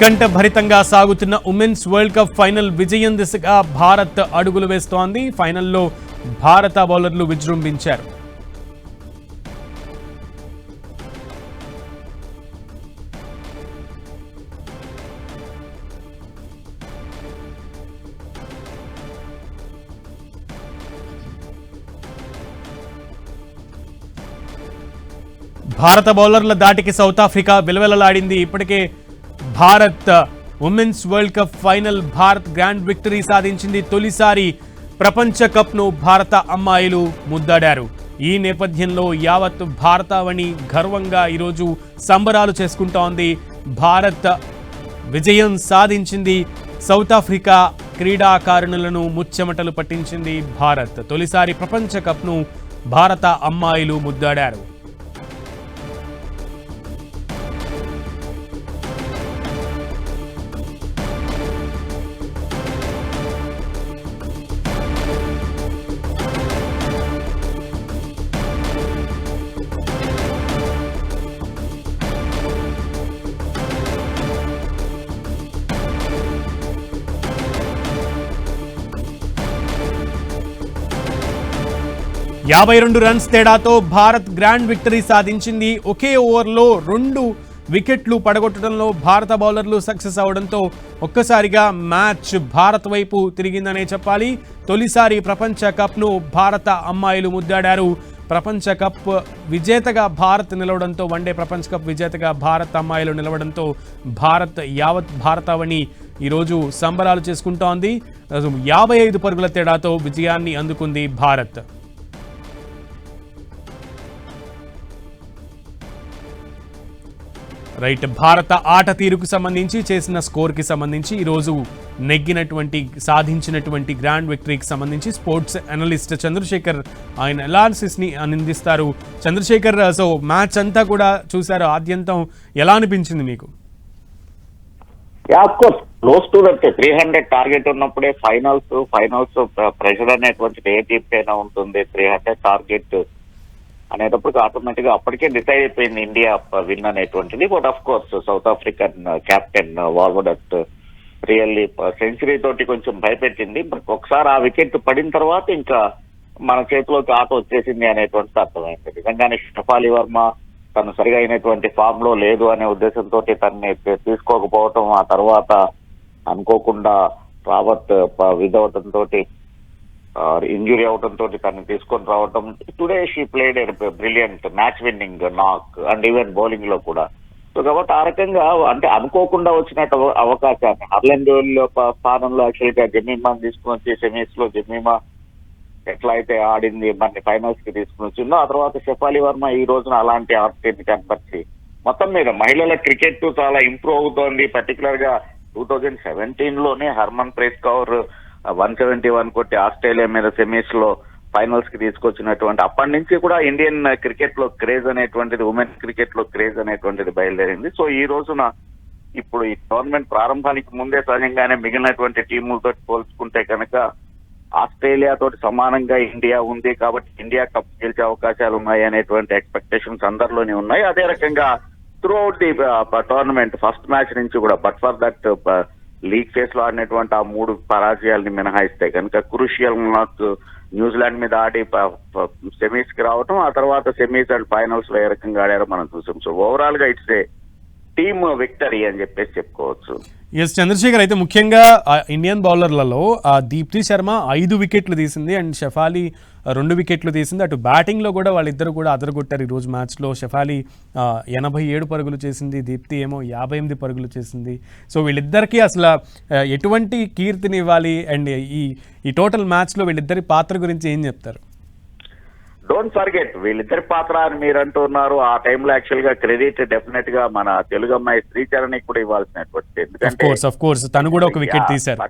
ఉత్కంఠ భరితంగా సాగుతున్న women's world cup final విజయం దిశగా భారత్ అడుగులు వేస్తోంది. ఫైనల్లో భారత బౌలర్లు విజృంభించారు. భారత బౌలర్ల దాటికి సౌత్ ఆఫ్రికా విలవెలలాడింది. ఇప్పటికే Bharat women's world cup final Bharat grand victory సాధించింది తొలిసారి. ప్రపంచ కప్ను భారత అమ్మాయిలు ముద్దాడారు. ఈ నేపథ్యంలో యావత్ భారతావని గర్వంగా ఈరోజు సంబరాలు చేసుకుంటోంది. భారత్ విజయం సాధించింది. సౌత్ ఆఫ్రికా క్రీడాకారుణులను ముచ్చెమటలు పట్టించింది భారత్. తొలిసారి ప్రపంచ కప్ను భారత అమ్మాయిలు ముద్దాడారు. యాభై రెండు రన్స్ తేడాతో భారత్ గ్రాండ్ విక్టరీ సాధించింది. ఒకే ఓవర్లో రెండు వికెట్లు పడగొట్టడంలో భారత బౌలర్లు సక్సెస్ అవడంతో ఒక్కసారిగా మ్యాచ్ భారత్ వైపు తిరిగిందనే చెప్పాలి. తొలిసారి ప్రపంచ కప్ను భారత అమ్మాయిలు ముద్దాడారు. ప్రపంచ కప్ విజేతగా భారత్ నిలవడంతో వన్డే ప్రపంచ కప్ విజేతగా భారత్ అమ్మాయిలు నిలవడంతో భారత్ యావత్ భారతావని ఈరోజు సంబరాలు చేసుకుంటోంది. యాభై ఐదు పరుగుల తేడాతో విజయాన్ని అందుకుంది భారత్. రైట్ భారత ఆట తీరుకు సంబంధించి చేసిన స్కోర్కి సంబంధించి ఈరోజు నెగ్గినటువంటి సాధించినటువంటి గ్రాండ్ విక్టరీకి సంబంధించి స్పోర్ట్స్ అనలిస్ట్ చంద్రశేఖర్ ఆయన ఎలాన్సిస్ని అందిస్తారు. చంద్రశేఖర్ సో మ్యాచ్ అంతా కూడా చూశారు. ఆద్యంతం ఎలా అనిపించింది మీకు? Course close to that three hundred target ఉన్నప్పుడే ఫైనల్స్ ఫైనల్స్ ప్రెషర్ అనేటువంటిది ఏ టీమ్ కైనా ఉంటుంది. త్రీ హండ్రెడ్ టార్గెట్ అనేటప్పటికి ఆటోమేటిక్గా అప్పటికే డిసైడ్ అయిపోయింది ఇండియా విన్ అనేటువంటిది. But of course South African captain Wolvaardt really century తోటి కొంచెం భయపెట్టింది. బట్ ఒకసారి ఆ వికెట్ పడిన తర్వాత ఇంకా మన చేతిలోకి ఆట వచ్చేసింది అనేటువంటిది అర్థమైంది. నిజంగానే షఫాలి వర్మ తను సరిగా అయినటువంటి ఫామ్లో లేదు అనే ఉద్దేశంతో తనని తీసుకోకపోవటం ఆ తర్వాత అనుకోకుండా రావత్ uh, విధవటం తోటి ఇంజురీ అవడంతో తనని తీసుకొని రావడం today she played brilliant match winning knock and even బౌలింగ్లో కూడా. సో కాబట్టి ఆ రకంగా అంటే అనుకోకుండా వచ్చినట్టు అవ- అవకాశాన్ని హర్లెండ్ స్థానంలో యాక్చువల్గా జమీమాని తీసుకుని వచ్చి సెమీస్లో జమీమా ఎట్లా అయితే ఆడింది మరి ఫైనల్స్కి తీసుకుని వచ్చిందో ఆ తర్వాత షెఫాలి వర్మ ఈ రోజున అలాంటి ఆర్టీని కనపరిచి మొత్తం మీద మహిళల క్రికెట్ చాలా ఇంప్రూవ్ అవుతోంది. పర్టికులర్గా two thousand సెవెంటీన్లోనే Harmanpreet Kaur one seventy one కొట్టి ఆస్ట్రేలియా మీద సెమీస్లో ఫైనల్స్కి తీసుకొచ్చినటువంటి అప్పటి నుంచి కూడా ఇండియన్ క్రికెట్లో క్రేజ్ అనేటువంటిది ఉమెన్ క్రికెట్లో క్రేజ్ అనేటువంటిది బయలుదేరింది. సో ఈ రోజున ఇప్పుడు ఈ టోర్నమెంట్ ప్రారంభానికి ముందే సహజంగానే మిగిలినటువంటి టీములతో పోల్చుకుంటే కనుక ఆస్ట్రేలియా తోటి సమానంగా ఇండియా ఉంది కాబట్టి ఇండియా కప్ గెలిచే అవకాశాలు ఉన్నాయి అనేటువంటి ఎక్స్పెక్టేషన్స్ అందరిలోనే ఉన్నాయి. అదే రకంగా throughout the tournament first match నుంచి కూడా బట్ ఫర్ దట్ లీగ్ ఫేస్లో ఆడినటువంటి ఆ మూడు పరాజయాల్ని మినహాయిస్తే కనుక క్రూషియల్ నాకు న్యూజిలాండ్ మీద ఆడి సెమీస్కి రావటం ఆ తర్వాత సెమీస్ అండ్ ఫైనల్స్లో ఏ రకంగా ఆడారో మనం చూసాం. సో ఓవరాల్గా ఇట్స్ ఏ టీమ్ విక్టరీ అని చెప్పేసి చెప్పుకోవచ్చు. ఎస్ చంద్రశేఖర్ అయితే ముఖ్యంగా ఇండియన్ బౌలర్లలో ఆ, దీప్తి శర్మ ఐదు వికెట్లు తీసింది అండ్ షెఫాలి రెండు వికెట్లు తీసింది. అటు బ్యాటింగ్లో కూడా వాళ్ళిద్దరు కూడా అదరగొట్టారు. ఈరోజు మ్యాచ్లో షెఫాలి ఎనభై ఏడు పరుగులు చేసింది. దీప్తి ఏమో యాభై ఎనిమిది పరుగులు చేసింది. సో వీళ్ళిద్దరికీ అసలు ఎటువంటి కీర్తిని ఇవ్వాలి? అండ్ ఈ ఈ టోటల్ మ్యాచ్లో వీళ్ళిద్దరి పాత్ర గురించి ఏం చెప్తారు? డోంట్ ఫర్గెట్ వీళ్ళిద్దరి పాత్ర అని మీరు అంటున్నారు ఆ టైంలో యాక్చువల్గా క్రెడిట్ డెఫినెట్గా మన తెలుగు అమ్మాయి శ్రీచరణి కూడా ఇవ్వాల్సినటువంటి తను కూడా ఒక వికెట్ తీశారు.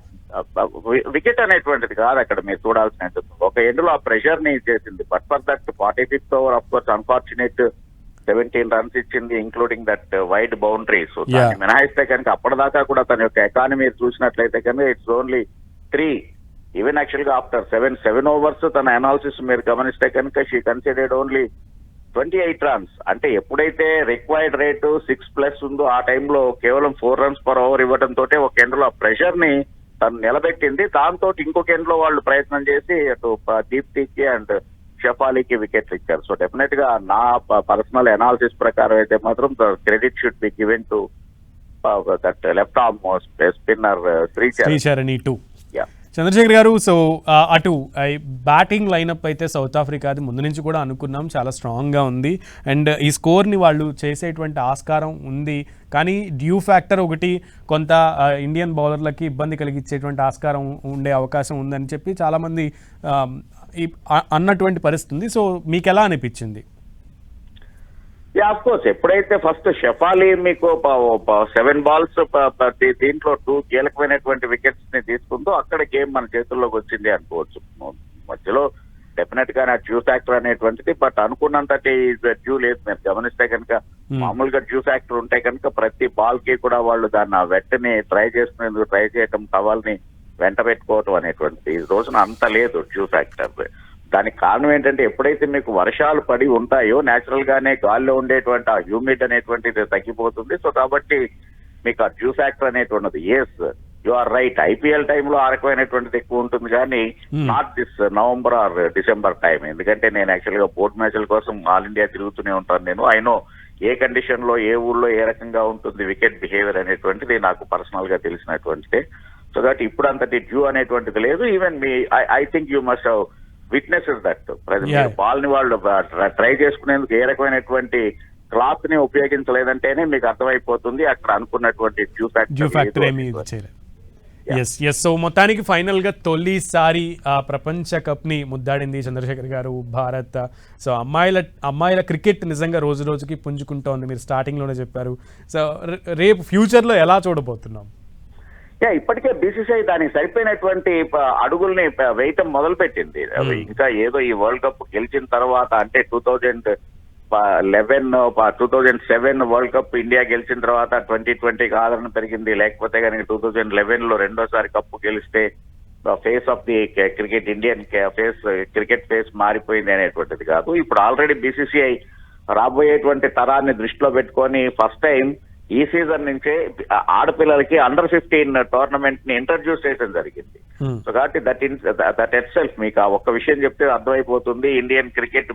వికెట్ అనేటువంటిది కాదు అక్కడ మీరు చూడాల్సిన ఒక ఎండ్లో ఆ ప్రెషర్ని చేసింది but for that forty fifth over of course unfortunate seventeen runs ఇచ్చింది including that wide boundary so మినహాయిస్తే కనుక అప్పటిదాకా కూడా తన యొక్క ఎకానమీ చూసినట్లయితే కనుక ఇట్స్ ఓన్లీ త్రీ ఈవెన్ యాక్చువల్గా ఆఫ్టర్ సెవెన్ సెవెన్ ఓవర్స్ తన అనాలిసిస్ మీరు గమనిస్తే కనుక she considered only twenty eight runs అంటే ఎప్పుడైతే రిక్వైర్డ్ రేటు సిక్స్ ప్లస్ ఉందో ఆ టైంలో కేవలం ఫోర్ రన్స్ పర్ ఓవర్ ఇవ్వడం తోటే ఒక ఎండ్లో ఆ ప్రెషర్ని తను నిలబెట్టింది. దాంతో ఇంకొక ఎండ్లో వాళ్ళు ప్రయత్నం చేసి అటు దీప్తికి అండ్ షఫాలీకి వికెట్లు ఇచ్చారు. సో డెఫినెట్గా నా పర్సనల్ అనాలిసిస్ ప్రకారం అయితే మాత్రం credit should be given to that left arm spinner శ్రీచర్ Sricharani two Chandrasekhar garu so అటు బ్యాటింగ్ లైనప్ అయితే సౌత్ ఆఫ్రికాది ముందు నుంచి కూడా అనుకున్నాం. చాలా స్ట్రాంగ్గా ఉంది. అండ్ ఈ స్కోర్ని వాళ్ళు చేసేటువంటి ఆస్కారం ఉంది. కానీ డ్యూ ఫ్యాక్టర్ ఒకటి కొంత ఇండియన్ బౌలర్లకి ఇబ్బంది కలిగించేటువంటి ఆస్కారం ఉండే అవకాశం ఉందని చెప్పి చాలామంది అన్నటువంటి పరిస్థితి ఉంది. సో మీకు ఎలా అనిపించింది యా ఆఫ్ కోర్స్ ఎప్పుడైతే ఫస్ట్ షెఫాలి మీకు సెవెన్ బాల్స్ దీంట్లో టూ కీలకమైనటువంటి వికెట్స్ని తీసుకుందో అక్కడ గేమ్ మన చేతుల్లోకి వచ్చింది అనుకోవచ్చు. మధ్యలో డెఫినెట్గా నా డ్యూ ఫ్యాక్టర్ అనేటువంటిది బట్ అనుకున్నంత డ్యూ లేదు. మీరు గమనిస్తే కనుక Hmm. మామూలుగా డ్యూ ఫ్యాక్టర్ ఉంటే కనుక ప్రతి బాల్కి కూడా వాళ్ళు దాన్ని ఆ వెట్టని ట్రై చేసుకునేందుకు ట్రై చేయటం టవాల్ని వెంట పెట్టుకోవటం అనేటువంటిది. ఈ రోజున అంత లేదు డ్యూ ఫ్యాక్టర్ దానికి కారణం ఏంటంటే ఎప్పుడైతే మీకు వర్షాలు పడి ఉంటాయో నేచురల్ గానే గాల్లో ఉండేటువంటి ఆ హ్యూమిడ్ అనేటువంటిది తగ్గిపోతుంది. సో కాబట్టి మీకు ఆ డ్యూ ఫ్యాక్టర్ అనేటువంటిది yes you are right IPL టైంలో ఆ రకమైనటువంటిది ఎక్కువ ఉంటుంది కానీ. Not this November or December time ఎందుకంటే నేను యాక్చువల్గా బోర్డు మ్యాచ్ల కోసం ఆల్ ఇండియా తిరుగుతూనే ఉంటాను నేను. ఐ నో ఏ కండిషన్లో ఏ ఊళ్ళో ఏ రకంగా ఉంటుంది వికెట్ బిహేవియర్ అనేటువంటిది నాకు పర్సనల్గా తెలిసినటువంటిది. సో దట్ ఇప్పుడు అంతటి డ్యూ అనేటువంటిది లేదు. Even me I think you must witness that. బాల్ని వాళ్ళు ట్రై చేసుకునేందుకు ఏ రకమైనటువంటి క్లాత్ని ఉపయోగించలేదంటేనే మీకు అర్థమైపోతుంది అక్కడ అనుకున్నటువంటి dew factor yes yes so మొత్తానికి ఫైనల్గా తొలిసారి ఆ ప్రపంచ కప్ని ముద్దాడింది చంద్రశేఖర్ గారు భారత్. సో అమ్మాయిల అమ్మాయిల క్రికెట్ నిజంగా రోజు రోజుకి పుంజుకుంటోంది మీరు స్టార్టింగ్లోనే చెప్పారు. సో రేపు ఫ్యూచర్లో ఎలా చూడబోతున్నాం? యా ఇప్పటికే బీసీసీఐ దానికి సరిపోయినటువంటి అడుగుల్ని వేయటం మొదలు పెట్టింది అవి ఇంకా ఏదో ఈ వరల్డ్ కప్ గెలిచిన తర్వాత అంటే two thousand eleven two thousand seven world cup India గెలిచిన తర్వాత ట్వంటీ ట్వంటీకి ఆదరణ పెరిగింది. లేకపోతే కనుక టూ థౌజండ్ లెవెన్లో రెండోసారి కప్పు గెలిస్తే face of the cricket Indian face cricket face మారిపోయింది అనేటువంటిది కాదు. ఇప్పుడు ఆల్రెడీ బీసీసీఐ రాబోయేటువంటి తరాన్ని దృష్టిలో పెట్టుకొని ఫస్ట్ టైం ఈ సీజన్ నుంచే ఆడపిల్లలకి అండర్ ఫిఫ్టీన్ టోర్నమెంట్ని ఇంట్రడ్యూస్ చేయడం జరిగింది. Hmm. సో కాబట్టి that in that at self మీకు ఆ ఒక్క విషయం చెప్తే అర్థమైపోతుంది ఇండియన్ క్రికెట్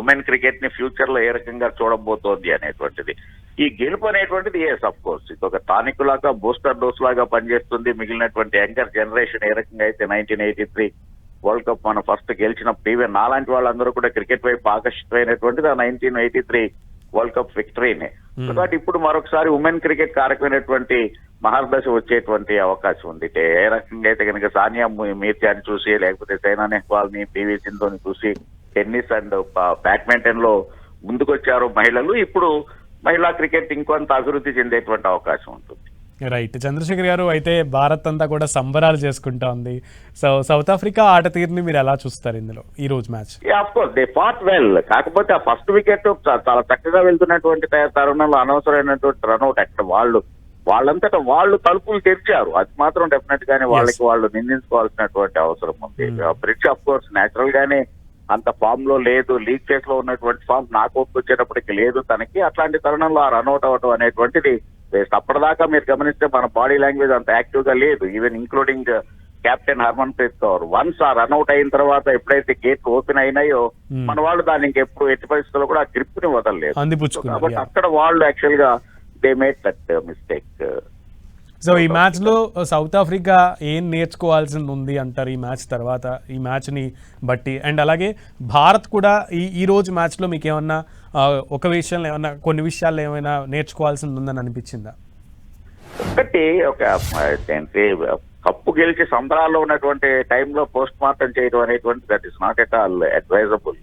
ఉమెన్ క్రికెట్ని ఫ్యూచర్లో ఏ రకంగా చూడబోతోంది అనేటువంటిది. ఈ గెలుపు అనేటువంటిది ఎస్ అఫ్ కోర్స్ ఇది ఒక టానిక్ లాగా బూస్టర్ డోస్ లాగా పనిచేస్తుంది. మిగిలినటువంటి యంగర్ జనరేషన్ ఏ రకంగా అయితే nineteen eighty three world cup మనం ఫస్ట్ గెలిచినప్పుడు ఈవెన్ నాలాంటి వాళ్ళందరూ కూడా క్రికెట్ వైపు ఆకర్షితమైనటువంటిది ఆ nineteen eighty three world cup విక్టరీనే కాబట్టి ఇప్పుడు మరొకసారి ఉమెన్ క్రికెట్ కారకమైనటువంటి మహర్దశ వచ్చేటువంటి అవకాశం ఉంది. ఏ రకంగా అయితే కనుక సానియా మీర్జాని చూసి లేకపోతే సైనా నెహ్వాల్ని పివి సింధుని చూసి టెన్నిస్ అండ్ బ్యాడ్మింటన్లో ముందుకొచ్చారు మహిళలు. ఇప్పుడు మహిళా క్రికెట్ ఇంకొంత అభివృద్ధి చెందేటువంటి అవకాశం ఉంటుంది. రైట్ చంద్రశేఖర్ గారు అయితే భారత్ అంతా కూడా సంబరాలు చేసుకుంటా ఉంది. సో సౌత్ ఆఫ్రికా ఆట తీరుని మీరు ఎలా చూస్తారు ఇందులో? ఈ రోజు match. Course they fought well కాకపోతే ఆ ఫస్ట్ వికెట్ చాలా చక్కగా వెళ్తున్నటువంటి తరుణంలో అనవసరమైనటువంటి రన్అట్ అక్కడ వాళ్ళు. వాళ్ళంతటా వాళ్ళు తలుపులు తెరిచారు. అది మాత్రం డెఫినెట్ గానే వాళ్ళకి వాళ్ళు నిందించుకోవాల్సినటువంటి అవసరం ఉంది. బ్రిడ్జ్ ఆఫ్ కోర్స్ నేచురల్ గానే అంత ఫామ్లో లేదు. లీగ్ ఫేస్లో ఉన్నటువంటి ఫామ్ నాకు వచ్చేటప్పటికి లేదు. తనకి అట్లాంటి తరుణంలో ఆ రన్అట్ అవటం అనేటువంటిది waste. అప్పటిదాకా మీరు గమనిస్తే మన బాడీ లాంగ్వేజ్ అంత యాక్టివ్గా లేదు even including captain Harmanpreet Kaur once ఆ రన్అట్ అయిన తర్వాత ఎప్పుడైతే గేట్లు ఓపెన్ అయినాయో Hmm. మన వాళ్ళు దాన్ని ఇంకెప్పుడు ఎట్టి పరిస్థితుల్లో కూడా ఆ గ్రిప్ని వదలలేదు కాబట్టి. అక్కడ వాళ్ళు యాక్చువల్గా they made that mistake so ఈ మ్యాచ్లో సౌత్ ఆఫ్రికా ఏం నేర్చుకోవాల్సింది ఉంది అంటారు ఈ మ్యాచ్ తర్వాత ఈ మ్యాచ్ని బట్టి. అండ్ అలాగే భారత్ కూడా ఈ ఈ రోజు మ్యాచ్లో మీకు ఏమన్నా ఆ, ఒక విషయంలో ఏమన్నా కొన్ని విషయాల్లో ఏమైనా నేర్చుకోవాల్సింది ఉందని అనిపించిందా? ఒకటి ఒక ఏంటి కప్పు గెలిచి సంబరాల్లో ఉన్నటువంటి టైంలో పోస్ట్ మార్టం చేయడం అనేటువంటి that is not at all advisable.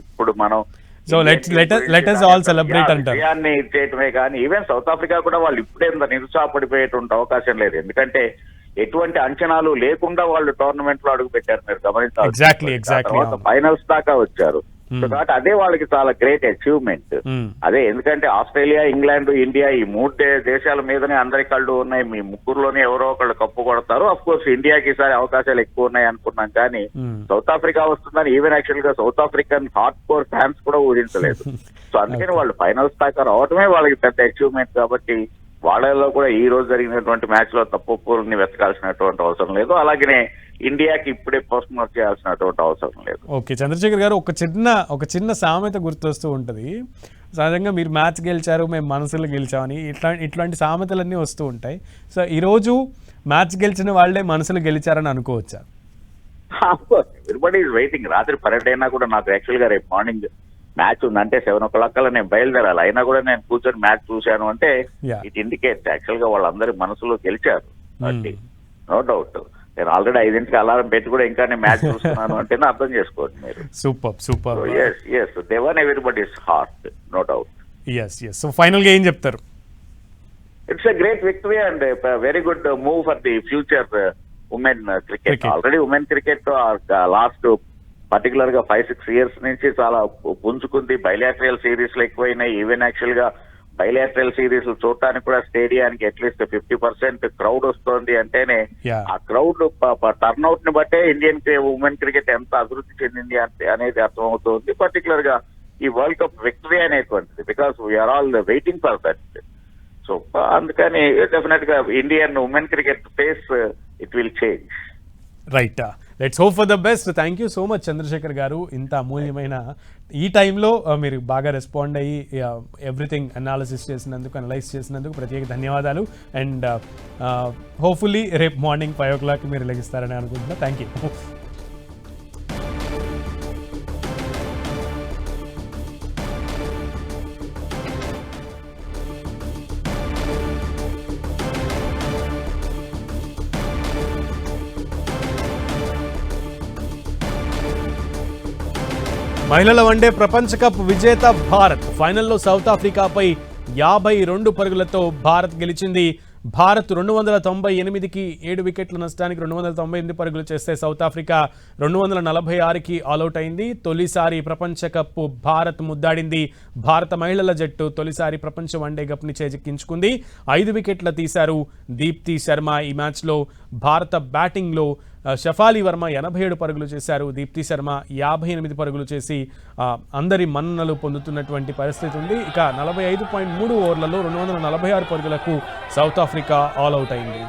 ఇప్పుడు మనం Us- let us all celebrate అంటారు. విజయాన్ని ఇచ్చేయటమే కానీ ఈవెన్ సౌత్ ఆఫ్రికా కూడా వాళ్ళు ఇప్పుడే నిరుత్సాహపడిపోయేటువంటి అవకాశం లేదు ఎందుకంటే ఎటువంటి అంచనాలు లేకుండా వాళ్ళు టోర్నమెంట్లో అడుగు పెట్టారు మీరు గమనించాలి. ఫైనల్స్ దాకా వచ్చారు సో కాబట్టి అదే వాళ్ళకి చాలా గ్రేట్ అచీవ్మెంట్ మ్మ్. అదే ఎందుకంటే ఆస్ట్రేలియా ఇంగ్లాండ్ ఇండియా ఈ మూడు దేశాల మీదనే అందరి కళ్ళు ఉన్నాయి. మీ ముగ్గురులోనే ఎవరో ఒకళ్ళు కప్పు కొడతారు. అఫ్ కోర్స్ ఇండియాకి ఈసారి అవకాశాలు ఎక్కువ ఉన్నాయి అనుకున్నాం కానీ మ్మ్. సౌత్ ఆఫ్రికా వస్తుందని ఈవెన్ యాక్చువల్గా South African hardcore fans కూడా ఊహించలేదు. సో అందుకని వాళ్ళు ఫైనల్స్ దాకా రావడమే వాళ్ళకి పెద్ద అచీవ్మెంట్ కాబట్టి వాళ్ళలో కూడా ఈ రోజు జరిగినటువంటి మ్యాచ్లో తప్పుని వెతకాల్సినటువంటి అవసరం లేదు. అలాగనే ఇండియాకి ఇప్పుడే పోస్ట్ మార్క్ చేయాల్సినటువంటి అవసరం లేదు. ఓకే చంద్రశేఖర్ గారు ఒక చిన్న ఒక చిన్న సామెత గుర్తొస్తూ ఉంటుంది. సహజంగా మీరు మ్యాచ్ గెలిచారు మేము మనసులు గెలిచామని ఇట్లా ఇట్లాంటి సామెతలన్నీ వస్తూ ఉంటాయి. సో ఈరోజు మ్యాచ్ గెలిచిన వాళ్ళే మనసులు గెలిచారని అనుకోవచ్చా? ఎవ్రీబడి ఈజ్ వెయిటింగ్ రాత్రి పన్నెండు అయినా కూడా నాకు యాక్చువల్గా రేపు మార్నింగ్ మ్యాచ్ ఉందంటే సెవెన్ ఓ క్లాక్ కల్లా నేను బయలుదేరాలి. అయినా కూడా నేను కూర్చొని మ్యాచ్ చూశాను అంటే. ఇట్ ఇండికేట్ యాక్చువల్గా వాళ్ళందరి మనసులో గెలిచారు. No doubt. నేను ఆల్రెడీ ఐదింటికి అలారం పెట్టి కూడా ఇంకా నేను మ్యాచ్ చూస్తున్నాను అంటే అర్థం చేసుకోండి మీరు. Super super yes yes Devan everybody is heart no doubt yes yes so ఫైనల్గా ఏం చెప్తారు? It's a great victory and very good move for the future women cricket. Already women cricket last పర్టికులర్గా ఫైవ్ సిక్స్ ఇయర్స్ నుంచి చాలా పుంజుకుంది. Bilateral సిరీస్లో ఎక్కువైనాయి. Even యాక్చువల్గా bilateral series చూడటానికి కూడా స్టేడియానికి at least fifty percent crowd వస్తుంది అంటేనే. ఆ క్రౌడ్ టర్న్అవుట్ని బట్టే ఇండియన్ ఉమెన్ క్రికెట్ ఎంత అభివృద్ధి చెందింది అంటే అనేది అర్థమవుతుంది. పర్టికులర్గా ఈ వరల్డ్ కప్ విక్టరీ అనేటువంటిది because we are all waiting for that so అందుకని డెఫినెట్గా Indian women cricket face it will change right let's hope for the best thank you so much Chandrasekhar garu. ఇంత అమూల్యమైన ఈ టైంలో uh, మీరు బాగా respond అయ్యి uh, ఎవ్రీథింగ్ అనాలిసిస్ చేసినందుకు అనలైజ్ చేసినందుకు ప్రత్యేక ధన్యవాదాలు. అండ్ హోప్ఫుల్లీ uh, రేపు మార్నింగ్ ఫైవ్ ఓ క్లాక్ మీరు లెగిస్తారని అనుకుంటున్నా. థ్యాంక్ యూ మహిళల వన్డే ప్రపంచ కప్ విజేత భారత్. ఫైనల్లో సౌత్ ఆఫ్రికాపై యాభై రెండు పరుగులతో భారత్ గెలిచింది. భారత్ రెండు వందల తొంభై ఎనిమిదికి ఏడు వికెట్ల నష్టానికి రెండు వందల తొంభై ఎనిమిది పరుగులు చేస్తే సౌత్ ఆఫ్రికా రెండు వందల నలభై ఆరుకి ఆలౌట్ అయింది. తొలిసారి ప్రపంచ కప్ భారత్ ముద్దాడింది. భారత మహిళల జట్టు తొలిసారి ప్రపంచ వన్డే కప్ని చేజిక్కించుకుంది. ఐదు వికెట్ల తీశారు దీప్తి శర్మ ఈ మ్యాచ్లో. భారత బ్యాటింగ్లో షఫాలి వర్మ ఎనభై ఏడు పరుగులు చేశారు దీప్తి శర్మ యాభై ఎనిమిది పరుగులు చేసి ఆ, అందరి మన్ననలు పొందుతున్నటువంటి పరిస్థితి ఉంది. ఇక నలభై ఐదు పాయింట్ మూడు ఓవర్లలో రెండు వందల నలభై ఆరు పరుగులకు సౌత్ ఆఫ్రికా ఆల్ అవుట్ అయింది.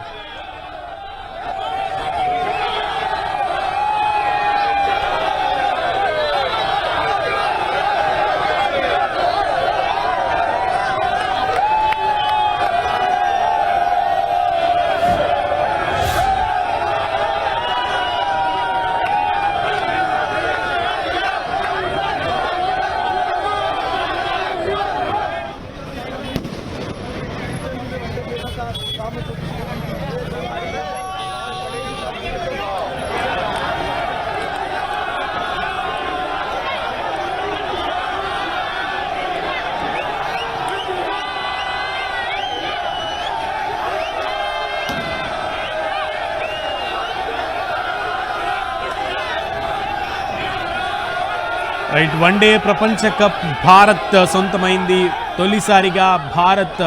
వన్డే ప్రపంచ కప్ భారత్ సొంతమైంది. తొలిసారిగా భారత్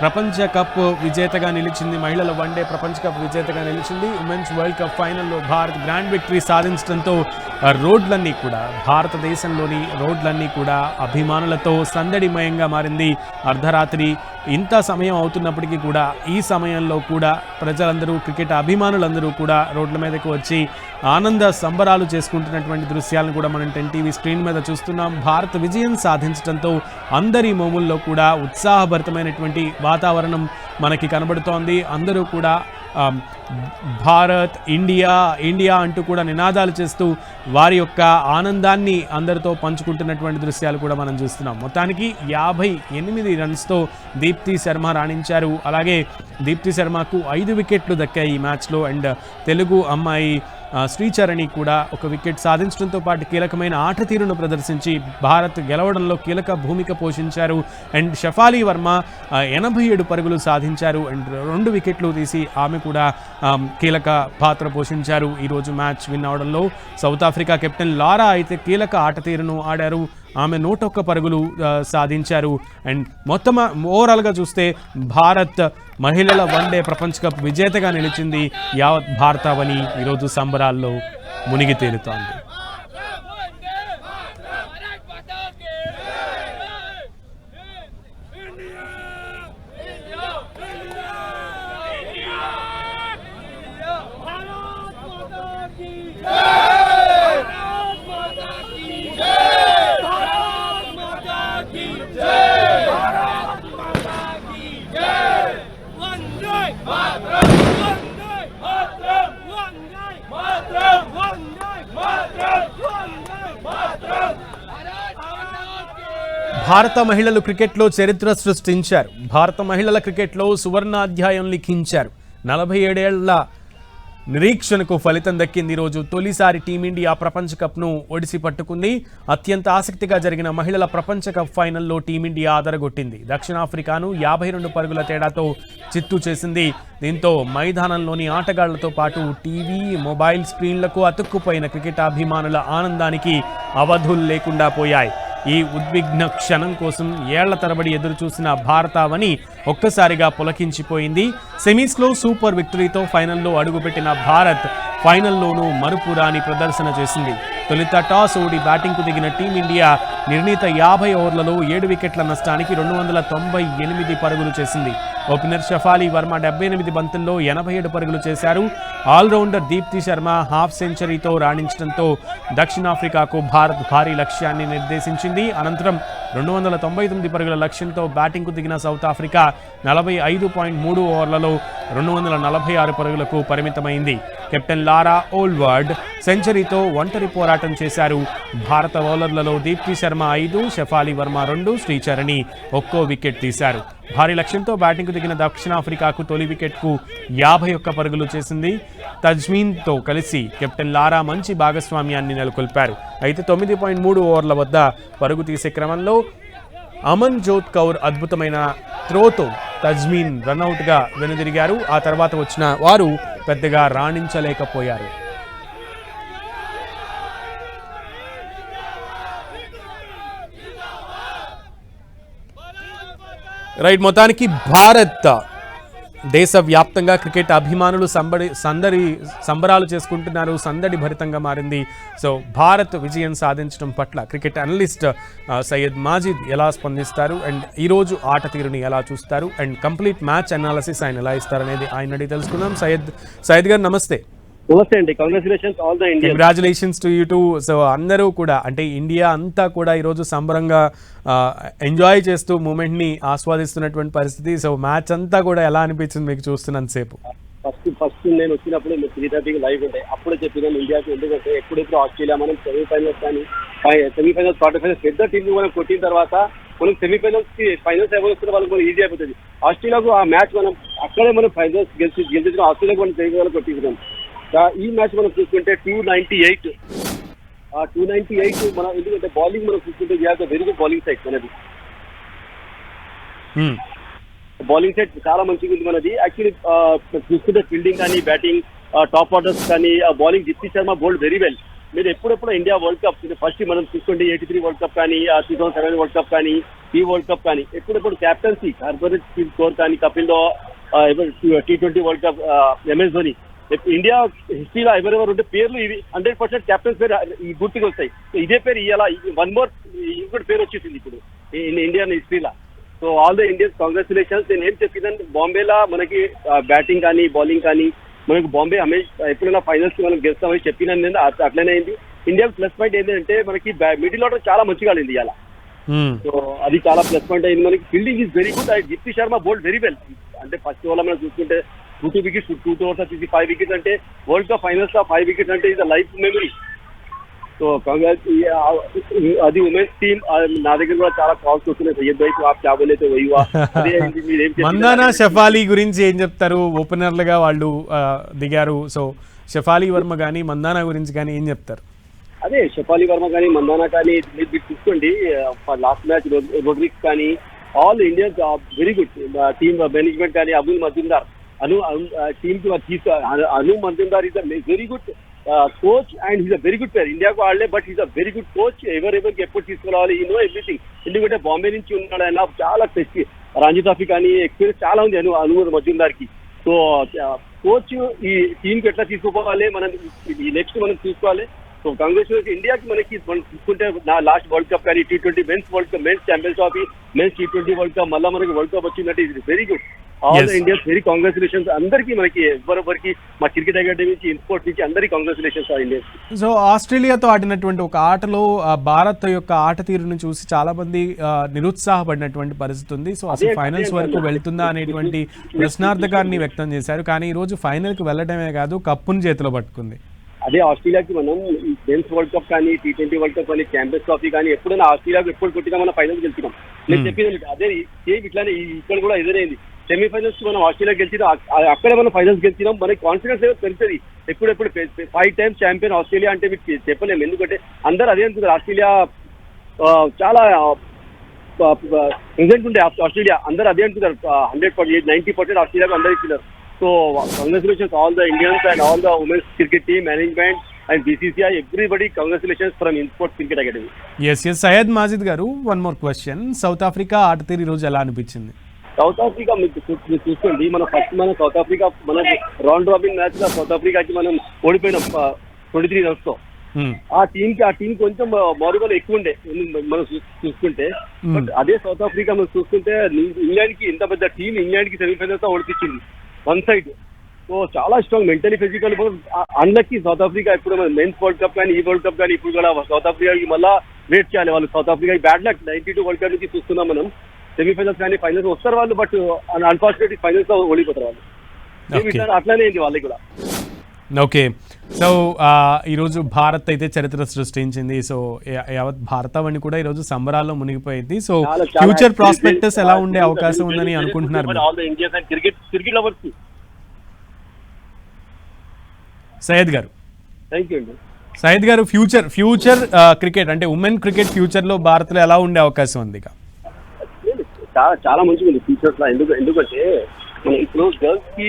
ప్రపంచ కప్ విజేతగా నిలిచింది మహిళల వన్డే ప్రపంచ కప్ విజేతగా నిలిచింది. ఉమెన్స్ వరల్డ్ కప్ ఫైనల్లో భారత్ గ్రాండ్ విక్టరీ సాధించడంతో రోడ్లన్నీ కూడా భారతదేశంలోని రోడ్లన్నీ కూడా అభిమానులతో సందడిమయంగా మారింది. అర్ధరాత్రి ఇంత సమయం అవుతున్నప్పటికీ కూడా ఈ సమయంలో కూడా ప్రజలందరూ క్రికెట్ అభిమానులందరూ కూడా రోడ్ల మీదకు వచ్చి ఆనంద సంబరాలు చేసుకుంటున్నటువంటి దృశ్యాలను కూడా మనం టెన్ టీవీ స్క్రీన్ మీద చూస్తున్నాం. భారత్ విజయం సాధించడంతో అందరి మోముల్లో కూడా ఉత్సాహభరితమైనటువంటి వాతావరణం మనకి కనబడుతోంది. అందరూ కూడా భారత్ ఇండియా ఇండియా అంటూ కూడా నినాదాలు చేస్తూ వారి యొక్క ఆనందాన్ని అందరితో పంచుకుంటున్నటువంటి దృశ్యాలు కూడా మనం చూస్తున్నాం. మొత్తానికి యాభై ఎనిమిది రన్స్తో దీప్తి శర్మ రాణించారు. అలాగే దీప్తి శర్మకు ఐదు వికెట్లు దక్కాయి ఈ మ్యాచ్లో. అండ్ తెలుగు అమ్మాయి శ్రీచరణి కూడా ఒక వికెట్ సాధించడంతో పాటు కీలకమైన ఆట తీరును ప్రదర్శించి భారత్ గెలవడంలో కీలక భూమిక పోషించారు. అండ్ షఫాలి వర్మ ఎనభై ఏడు పరుగులు సాధించారు. అండ్ రెండు వికెట్లు తీసి ఆమె కూడా కీలక పాత్ర పోషించారు. ఈరోజు మ్యాచ్ విన్ అవడంలో సౌత్ ఆఫ్రికా కెప్టెన్ లారా అయితే కీలక ఆట తీరును ఆడారు. ఆమె నూట ఒక్క పరుగులు సాధించారు. అండ్ మొత్తం ఓవరాల్గా చూస్తే భారత్ మహిళల వన్డే ప్రపంచ కప్ విజేతగా నిలిచింది యావత్ భారతావని ఈరోజు సంబరాల్లో మునిగి తేలుతోంది. భారత మహిళలు క్రికెట్లో చరిత్ర సృష్టించారు. భారత మహిళల క్రికెట్లో సువర్ణాధ్యాయం లిఖించారు. నలభై ఏడేళ్ళ నిరీక్షణకు ఫలితం దక్కింది ఈరోజు తొలిసారి టీమిండియా ప్రపంచ కప్ను ఒడిసి పట్టుకుంది. అత్యంత ఆసక్తిగా జరిగిన మహిళల ప్రపంచ కప్ ఫైనల్లో టీమిండియా ఆదరగొట్టింది. దక్షిణాఫ్రికాను యాభై రెండు పరుగుల తేడాతో చిత్తు చేసింది. దీంతో మైదానంలోని ఆటగాళ్ళతో పాటు టీవీ మొబైల్ స్క్రీన్లకు అతుక్కుపోయిన క్రికెట్ అభిమానుల ఆనందానికి అవధులు లేకుండా పోయాయి. ఈ ఉద్విగ్న క్షణం కోసం ఏళ్ళ తరబడి ఎదురుచూసిన భారతావని ఒక్కసారిగా పులకించిపోయింది. సెమీస్లో సూపర్ విక్టరీతో ఫైనల్లో అడుగుపెట్టిన భారత్ ఫైనల్లోనూ మరుపురాని ప్రదర్శన చేసింది. తొలుత టాస్ ఓడి బ్యాటింగ్కు దిగిన టీమిండియా నిర్ణీత యాభై ఓవర్లలో ఏడు వికెట్ల నష్టానికి రెండు వందల తొంభై ఎనిమిది పరుగులు చేసింది. ఓపెనర్ షఫాలి వర్మ డెబ్బై ఎనిమిది బంతుల్లో ఎనభై ఏడు పరుగులు చేశారు. ఆల్రౌండర్ దీప్తి శర్మ హాఫ్ సెంచరీతో రాణించడంతో దక్షిణాఫ్రికాకు భారత్ భారీ లక్ష్యాన్ని నిర్దేశించింది. అనంతరం రెండు వందల తొంభై తొమ్మిది పరుగుల లక్ష్యంతో బ్యాటింగ్కు దిగిన సౌత్ ఆఫ్రికా నలభై ఐదు పాయింట్ మూడు ఓవర్లలో రెండు వందల నలభై ఆరు పరుగులకు పరిమితమైంది. కెప్టెన్ లారా ఓల్వర్డ్ సెంచరీతో ఒంటరి పోరాటం చేశారు. భారత బౌలర్లలో దీప్తి శర్మ ఐదు షఫాలి వర్మ రెండు శ్రీచరణి ఒక్కో వికెట్ తీశారు. భారీ లక్ష్యంతో బ్యాటింగ్కు దిగిన దక్షిణాఫ్రికాకు తొలి వికెట్కు యాభై ఒక్క పరుగులు చేసింది. తజ్మీన్తో కలిసి కెప్టెన్ లారా మంచి భాగస్వామ్యాన్ని నెలకొల్పారు. అయితే తొమ్మిది పాయింట్ మూడు ఓవర్ల వద్ద పరుగు తీసే క్రమంలో అమన్ జోత్ కౌర్ అద్భుతమైన త్రోతో తజ్మీన్ రన్అట్గా వెనుదిరిగారు. ఆ తర్వాత వచ్చిన వారు పెద్దగా రాణించలేకపోయారు. రైట్ మొత్తానికి భారత్ దేశవ్యాప్తంగా క్రికెట్ అభిమానులు సంబడి సందడి సంబరాలు చేసుకుంటున్నారు సందడి భరితంగా మారింది. సో భారత్ విజయం సాధించడం పట్ల క్రికెట్ అనలిస్ట్ సయ్యద్ మాజిద్ ఎలా స్పందిస్తారు? అండ్ ఈరోజు ఆట తీరుని ఎలా చూస్తారు? అండ్ కంప్లీట్ మ్యాచ్ అనాలసిస్ ఆయన ఎలా ఇస్తారనేది ఆయన అడిగి తెలుసుకుందాం. సయ్యద్ సయ్యద్ గారు నమస్తే. నమస్తే అండి congratulations all the congratulations to you too so అందరూ కూడా అంటే ఇండియా అంతా కూడా ఈరోజు సంబరంగా ఎంజాయ్ చేస్తూ మూమెంట్ని ఆస్వాదిస్తున్నటువంటి పరిస్థితి. సో మ్యాచ్ అంతా కూడా ఎలా అనిపించింది మీకు చూస్తున్నంత సేపు? ఫస్ట్ ఫస్ట్ నేను వచ్చినప్పుడు మీరు త్రీ థర్టీకి లైవ్ ఉండే. అప్పుడే చెప్పినాను ఇండియాకి ఎందుకంటే ఎప్పుడెప్పుడు ఆస్ట్రేలియా మనం సెమీఫైనల్స్ కానీ సెమీఫైనల్స్ క్వార్టర్ ఫైనల్స్ పెద్ద టీం మనం కొట్టిన తర్వాత మనం సెమీఫైనల్స్కి ఫైనల్స్ ఎవరు వాళ్ళకి మనం ఈజీ అయిపోతుంది. ఆస్ట్రేలియాకు ఆ మ్యాచ్ మనం అక్కడే మనం ఫైనల్స్ గెలిచి గెలిచిన ఆస్ట్రేలియాకు మనం సెమీఫైనల్ కొట్టించినాం ఈ మ్యాచ్ మనం చూసుకుంటే టూ నైన్టీ ఎయిట్ ఆ టూ నైన్టీ ఎయిట్ మనం ఎందుకంటే బౌలింగ్ మనం చూసుకుంటే వెరీ గుడ్ బౌలింగ్ సైడ్ మనది. Hmm. బౌలింగ్ సెట్ చాలా మంచిగా ఉంది మనది. యాక్చువల్లీ చూసుకుంటే ఫీల్డింగ్ కానీ బ్యాటింగ్ టాప్ ఆర్డర్స్ కానీ ఆ bowling Deepti Sharma bowled very well మీరు ఎప్పుడెప్పుడు ఇండియా వరల్డ్ కప్ ఫస్ట్ మనం చూసుకోండి ఎయిటీ త్రీ వరల్డ్ కప్ కానీ two thousand seven world cup కానీ ఈ వరల్డ్ కప్ కానీ ఎప్పుడెప్పుడు క్యాప్టెన్సీ కార్పొరేట్ టీమ్ స్కోర్ కానీ కపిల్ దో T twenty world cup MS Dhoni India హిస్టరీలో ఎవరెవరు ఉంటే పేర్లు ఇవి హండ్రెడ్ పర్సెంట్ కెప్టెన్స్ పేరు ఈ గుర్తుకు వస్తాయి. సో ఇదే పేరు ఇవాళ వన్ మోర్ ఇంకోటి పేరు వచ్చేసింది ఇప్పుడు ఇండియన్ హిస్టరీలో so all the Indians congratulations నేను ఏం చెప్పిందంటే బాంబేలో మనకి బ్యాటింగ్ కానీ బౌలింగ్ కానీ మనకి బాంబే హమే ఎప్పుడైనా ఫైనల్స్ మనం గెలుస్తామని నేను అట్- అట్లనే అయింది. ఇండియా ప్లస్ పాయింట్ ఏంటంటే మనకి మిడిల్ ఆర్డర్ చాలా మంచిగా ఆడింది ఇవాళ Hmm. సో అది చాలా ప్లస్ పాయింట్ అయింది. మనకి fielding is very good Deepti Sharma bowled very well అంటే ఫస్ట్ ఓవర్ మనం చూసుకుంటే two two wickets two two overs వచ్చేసి ఫైవ్ వికెట్స్ అంటే వరల్డ్ కప్ ఫైనల్స్లో ఫైవ్ వికెట్స్ అంటే ఇది లైఫ్ మెమరీ సో అది ఉమెన్స్ టీమ్ నా దగ్గర కూడా చాలా కాల్స్ వస్తున్నాయి. సయ్యద్ భాయ్ ఆ క్యాబుల్ అయితే వయ్యా మందానా షఫాలి గురించి ఏం చెప్తారు? ఓపెనర్లుగా వాళ్ళు దిగారు. సో షఫాలి వర్మ కానీ మందానా గురించి కానీ ఏం చెప్తారు? అదే షఫాలి వర్మ కానీ మందానా కానీ మీరు మీరు చూసుకోండి. లాస్ట్ మ్యాచ్ రోడ్రిక్స్ కానీ all Indians very good team management కానీ అబుల్ మజుందార్ అను టీమ్కి తీసు Amol Muzumdar is very good coach and is a very good player ఇండియాకు ఆడలే but is a very good coach ఎవరెవరికి ఎప్పుడు తీసుకురావాలి ఈ నో ఎవ్రీథింగ్ ఎందుకంటే బాంబే నుంచి ఉన్నాడు ఆయన చాలా టెస్ట్ రంజీ ట్రాఫీ కానీ ఎక్స్పీరియన్స్ చాలా ఉంది అను అను మజుందార్కి సో కోచ్ ఈ టీమ్కి ఎట్లా తీసుకుపోవాలి మనం ఈ నెక్స్ట్ మనం చూసుకోవాలి సో కాంగ్రెస్ ఇండియాకి మనకి మనం చూసుకుంటే నా లాస్ట్ వరల్డ్ కప్ కానీ T twenty men's world cup men's champions trophy men's T twenty world cup మళ్ళీ మనకి వరల్డ్ కప్ వచ్చిందంటే ఇది very good all. Indians very congratulations అందరికీ మనకి ఎవరెవరికి మా క్రికెట్ అకాడమీ నుంచి ఇన్స్పోర్ట్ నుంచి అందరికీ కాంగ్రాచులేషన్స్ ఆ ఇండియన్స్ సో ఆస్ట్రేలియాతో ఆడినటువంటి ఒక ఆటలో భారత్ యొక్క ఆట తీరును చూసి చాలా మంది నిరుత్సాహపడినటువంటి పరిస్థితి ఉంది. సో అసలు ఫైనల్స్ వరకు. వెళ్తుందా అనేటువంటి ప్రశ్నార్థకాన్ని వ్యక్తం చేశారు. కానీ ఈ రోజు ఫైనల్కి వెళ్ళడమే కాదు కప్పును చేతిలో పట్టుకుంది. అదే ఆస్ట్రేలియాకి మనం మెన్స్ వరల్డ్ కప్ కానీ టీ ట్వంటీ వరల్డ్ కప్ కానీ ఛాంపియన్స్ ట్రాఫీ కానీ ఎప్పుడైనా ఆస్ట్రేలియాకి ఎప్పుడు కొట్టినా మనం ఫైనల్ గెలుచున్నాం నేను Hmm. చెప్పింది అదే సేమ్ ఇట్లానే ఇక్కడ కూడా ఎదురైంది సెమీఫైనల్స్ మనం ఆస్ట్రేలియా గెలిచినాం అక్కడ అక్కడే మనం ఫైనల్స్ గెలిచినాం. మనకి కాన్ఫిడెన్స్ ఏదో పెరుగుతుంది. ఎప్పుడెప్పుడు ఫైవ్ టైమ్స్ ఛాంపియన్ ఆస్ట్రేలియా అంటే మీకు చెప్పలేము ఎందుకంటే అందరూ అదే అనుకుంటారు ఆస్ట్రేలియా చాలా ప్రెసెంట్ ఉండే ఆస్ట్రేలియా. అందరూ అదే అంటున్నారు. హండ్రెడ్ పర్సెంట్ నైన్టీ పర్సెంట్ ఆస్ట్రేలియాకు అందరూ ఇచ్చినారు. So congratulations all the Indians and all the women's cricket team management and BCCI everybody congratulations from in sports cricket academy yes yes Syed Majid garu one more question South Africa ఆట తీరు రోజు ఎలా అనిపించింది? South Africa మీకు చూ- మీరు చూసుకోండి మన first మన సౌత్ ఆఫ్రికా మన రౌండ్ రాబిన్ మ్యాచ్లో సౌత్ ఆఫ్రికాకి మనం ఓడిపోయినాం ట్వంటీ త్రీ రన్స్తో. Hmm. ఆ టీం కి ఆ టీం కొంచెం మారుబల్ ఎక్కువ ఉండే మనం చూసుకుంటే. Hmm. బట్ అదే సౌత్ ఆఫ్రికా మనం చూసుకుంటే ఇంగ్లాండ్కి ఇంత పెద్ద టీం ఇంగ్లాండ్కి సెమీఫైనల్తో ఓడిపించింది వన్ సైడ్ సో చాలా స్ట్రాంగ్ మెంటలీ ఫిజికల్ అన్లకి సౌత్ ఆఫ్రికా ఇప్పుడు మెన్స్ వరల్డ్ కప్ కానీ ఈ వరల్డ్ కప్ కానీ ఇప్పుడు కూడా సౌత్ ఆఫ్రికాకి మళ్ళా వెయిట్ చేయాలి. వాళ్ళు South Africa bad luck ninety two world cup నుంచి చూస్తున్నాం మనం. సెమీఫైనల్స్ కానీ ఫైనల్స్ వస్తారు వాళ్ళు బట్ అన్ఫార్చునేట్లీ ఫైనల్స్లో ఓడిపోతారు వాళ్ళు. అట్లానే అయింది వాళ్ళకి కూడా. ఓకే సో ఈరోజు భారత్ అయితే చరిత్ర సృష్టించింది. సో యావత్ భారతావని కూడా ఈరోజు సంబరాల్లో మునిగిపోయింది. సో ఫ్యూచర్ ప్రాస్పెక్టస్ ఎలా ఉండే అవకాశం ఉందని అనుకుంటున్నారు Syed garu. Syed garu future future cricket అంటే ఉమెన్ క్రికెట్ ఫ్యూచర్లో భారత్లో ఎలా ఉండే అవకాశం ఉంది ఇక? చాలా చాలా మంచిగా ఉంది ఫీచర్స్లో. ఎందుకు ఎందుకంటే మనం ఇప్పుడు గర్ల్స్కి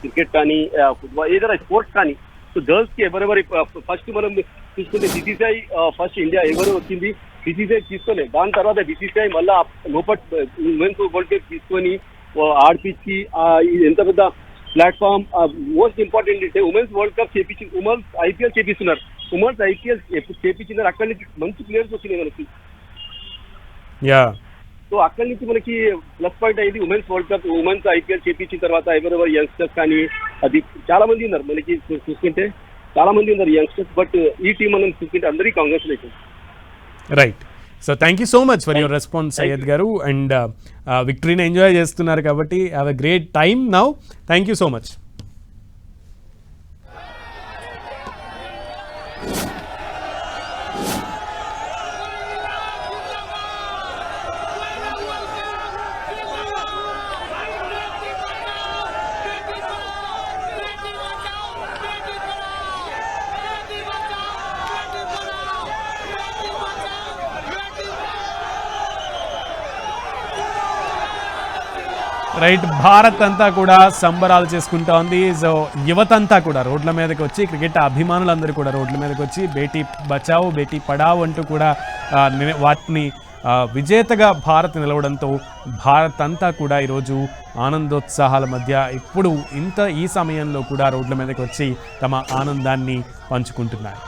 క్రికెట్ కానీ ఫుట్బాల్ ఏదైనా స్పోర్ట్స్ కానీ సో గర్ల్స్కి ఎవరెవరి ఫస్ట్ మనం తీసుకుంటే బీసీసీఐ ఫస్ట్ ఇండియా ఎవరు వచ్చింది? బీసీసీఐ తీసుకోలేదు దాని తర్వాత బీసీసీఐ మళ్ళీ లోపల ఉమెన్స్ వరల్డ్ కప్ తీసుకొని ఆడిపించి ఎంత పెద్ద ప్లాట్ఫామ్ మోస్ట్ ఇంపార్టెంట్ అంటే ఉమెన్స్ వరల్డ్ కప్ చేపించి ఉమెన్స్ ఐపీఎల్ చేపిస్తున్నారు. ఉమెన్స్ ఐపీఎల్ చేపించినారు. అక్కడి నుంచి మంచి ప్లేయర్స్ వచ్చినాయి మనకి. యా. సో అక్కడి నుంచి మనకి ప్లస్ పాయింట్ అయింది. Women's world cup women's IPL చేపించిన తర్వాత ఎవరెవరు యంగ్స్టర్స్ కానీ అది చాలా మంది ఉన్నారు మనకి చూసుకుంటే. చాలా మంది ఉన్నారు యంగ్స్టర్స్ బట్ ఈ టీం మనం చూసుకుంటే అందరికీ congratulation right so thank you so much for your response Syed garu and విక్టరీని enjoy చేస్తున్నారు కాబట్టి have a great time now thank you so much right Bharat అంతా కూడా సంబరాలు చేసుకుంటా ఉంది. సో యువతంతా కూడా రోడ్ల మీదకి వచ్చి క్రికెట్ అభిమానులందరూ కూడా రోడ్ల మీదకి వచ్చి బేటీ బచావో బేటీ పడావో అంటూ కూడా వాటిని విజేతగా భారత్ నిలవడంతో భారత్ అంతా కూడా ఈరోజు ఆనందోత్సాహాల మధ్య ఇప్పుడు ఇంత ఈ సమయంలో కూడా రోడ్ల మీదకి వచ్చి తమ ఆనందాన్ని పంచుకుంటున్నారు.